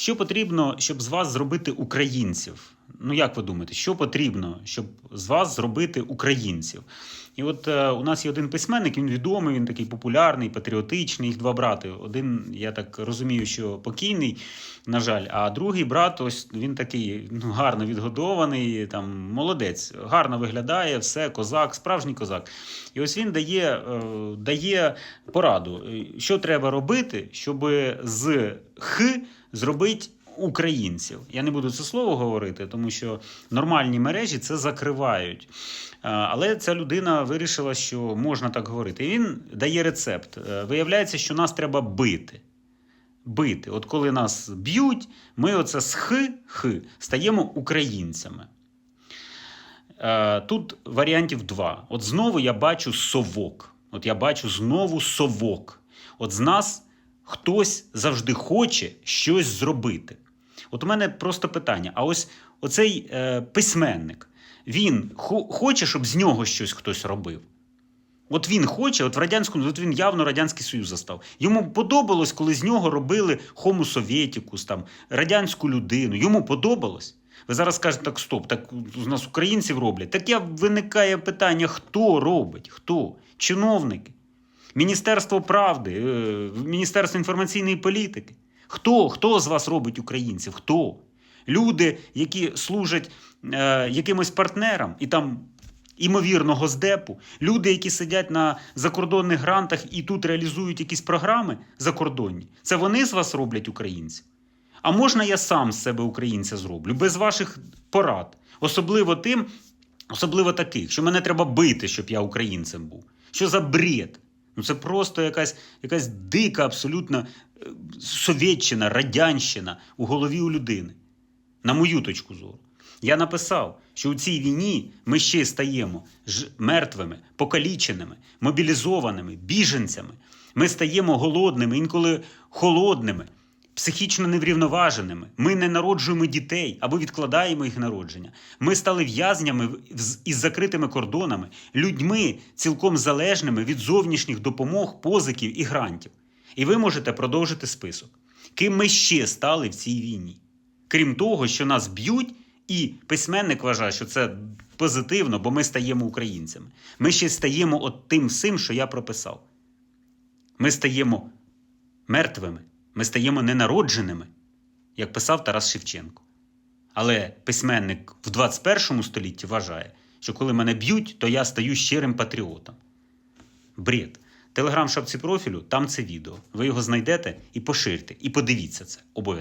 Що потрібно, щоб з вас зробити українців? Ну, як ви думаєте, що потрібно, щоб з вас зробити українців? І от е, у нас є один письменник, він відомий, він такий популярний, патріотичний, їх два брати. Один, я так розумію, що покійний, на жаль, а другий брат, ось він такий ну, гарно відгодований, там, молодець, гарно виглядає, все, козак, справжній козак. І ось він дає, е, дає пораду, е, що треба робити, щоб з х зробити українців. Я не буду це слово говорити, тому що нормальні мережі це закривають. Е, Але ця людина вирішила, що можна так говорити. І він дає рецепт. Е, Виявляється, що нас треба бити. Бити. От коли нас б'ють, ми оце з х, х стаємо українцями. Е, Тут варіантів два. От знову я бачу совок. От я бачу знову совок. От з нас хтось завжди хоче щось зробити. От у мене просто питання: а ось оцей е, письменник, він хо- хоче, щоб з нього щось хтось робив. От він хоче, от в радянському, от він явно Радянський Союз застав. Йому подобалось, коли з нього робили Homo Sovieticus, там, радянську людину. Йому подобалось. Ви зараз скажете, так стоп, так у нас українців роблять. Так я виникає питання: хто робить? Хто? Чиновники? Міністерство правди, е, Міністерство інформаційної політики. Хто? Хто з вас робить українців? Хто? Люди, які служать е, якимось партнерам, і там імовірно Госдепу, люди, які сидять на закордонних грантах і тут реалізують якісь програми закордонні, це вони з вас роблять українців. А можна я сам з себе українця зроблю, без ваших порад. Особливо тим, особливо таких, що мене треба бити, щоб я українцем був. Що за бред? Ну це просто якась, якась дика, абсолютно е, совєтщина, радянщина у голові у людини. На мою точку зору. Я написав, що у цій війні ми ще стаємо мертвими, покаліченими, мобілізованими, біженцями. Ми стаємо голодними, інколи холодними, психічно неврівноваженими. Ми не народжуємо дітей або відкладаємо їх народження. Ми стали в'язнями із закритими кордонами, людьми цілком залежними від зовнішніх допомог, позиків і грантів. І ви можете продовжити список. Ким ми ще стали в цій війні? Крім того, що нас б'ють, і письменник вважає, що це позитивно, бо ми стаємо українцями. Ми ще стаємо от тим всім, що я прописав. Ми стаємо мертвими, ми стаємо ненародженими, як писав Тарас Шевченко. Але письменник в 21 столітті вважає, що коли мене б'ють, то я стаю щирим патріотом. Бред. Телеграм шапці профілю, там це відео. Ви його знайдете і поширте, і подивіться це обов'язково.